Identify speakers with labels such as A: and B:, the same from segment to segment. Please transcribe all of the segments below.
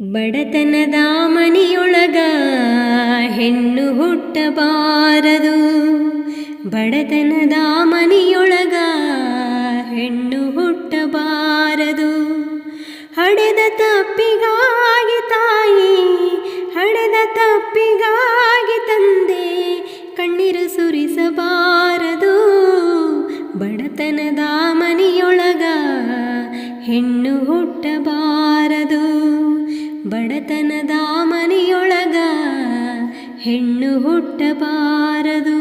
A: ಬಡತನದ ಮನೆಯೊಳಗ ಹೆಣ್ಣು ಹುಟ್ಟಬಾರದು. ಬಡತನದ ಮನೆಯೊಳಗ ಹೆಣ್ಣು ಹುಟ್ಟಬಾರದು. ಹಡೆದ ತಪ್ಪಿಗಾಗಿ ತಾಯಿ, ಹಡೆದ ತಪ್ಪಿಗಾಗಿ ತಂದೆ, ಕಣ್ಣೀರು ಸುರಿಸಬಾರದು. ಬಡತನದ ಮನೆಯೊಳಗ ಹೆಣ್ಣು ಹುಟ್ಟಬಾರದು. ಬಡತನದ ಮನೆಯೊಳಗ ಹೆಣ್ಣು ಹುಟ್ಟಬಾರದು.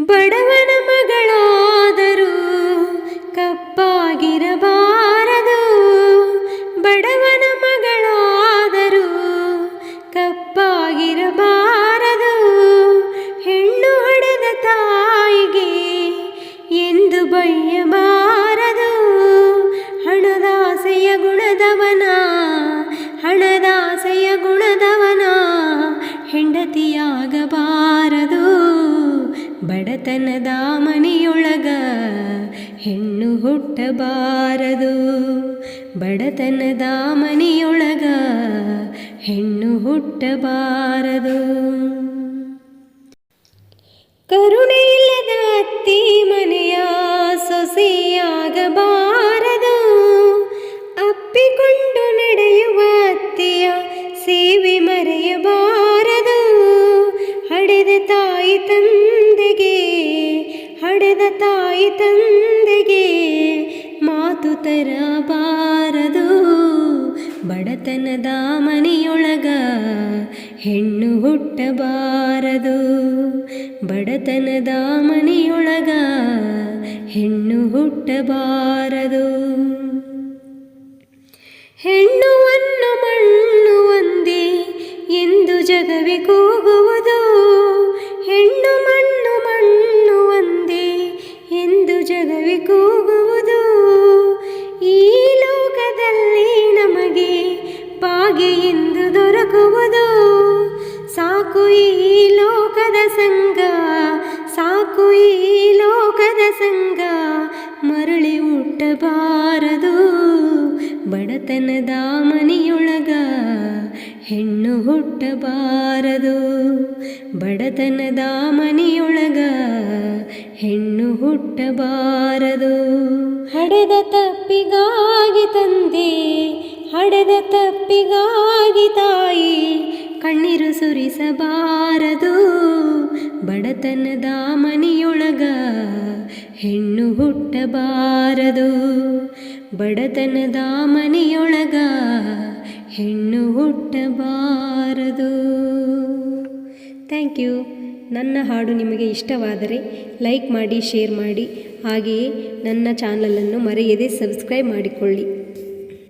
A: ಬಡವನ ಹೆಂಡತಿಯಾಗಬಾರದು ಬಡತನದ ಮನೆಯೊಳಗ ಹೆಣ್ಣು ಹುಟ್ಟಬಾರದು. ಬಡತನದ ಮನೆಯೊಳಗ ಹೆಣ್ಣು ಹುಟ್ಟಬಾರದು. ಕರುಣೆ ಇಲ್ಲದ ತಾಯಿ ತಂದೆಗೆ, ಹಡೆದ ತಾಯಿ ತಂದೆಗೆ ಮಾತು ತರಬಾರದು. ಬಡತನದ ಮನೆಯೊಳಗ ಹೆಣ್ಣು ಹುಟ್ಟಬಾರದು. ಬಡತನದ ಮನೆಯೊಳಗ ಹೆಣ್ಣು ಹುಟ್ಟಬಾರದು. ಹೆಣ್ಣುವನ್ನು ಸಂಗ ಸಾಕು ಈ ಲೋಕದ ಸಂಗ ಮರಳಿ ಹುಟ್ಟಬಾರದು ಬಡತನದ ಮನೆಯೊಳಗ ಹೆಣ್ಣು ಹುಟ್ಟಬಾರದು ಬಡತನದ ಮನೆಯೊಳಗ ಹೆಣ್ಣು ಹುಟ್ಟಬಾರದು. ಹಡೆದ ತಪ್ಪಿಗಾಗಿ ತಂದೆ, ಹಡೆದ ತಪ್ಪಿಗಾಗಿ ತಾಯಿ. ಕಣ್ಣೀರು ಸುರಿಸಬಾರದು. ಬಡತನದ ಮನೆಯೊಳಗ ಹೆಣ್ಣು ಹುಟ್ಟಬಾರದು ಬಡತನದ ಮನೆಯೊಳಗ ಹೆಣ್ಣು ಹುಟ್ಟಬಾರದು ಥ್ಯಾಂಕ್ ಯು. ನನ್ನ ಹಾಡು ನಿಮಗೆ ಇಷ್ಟವಾದರೆ ಲೈಕ್ ಮಾಡಿ, ಶೇರ್ ಮಾಡಿ. ಹಾಗೆಯೇ ನನ್ನ ಚಾನಲನ್ನು ಮರೆಯದೆ ಸಬ್ಸ್ಕ್ರೈಬ್ ಮಾಡಿಕೊಳ್ಳಿ.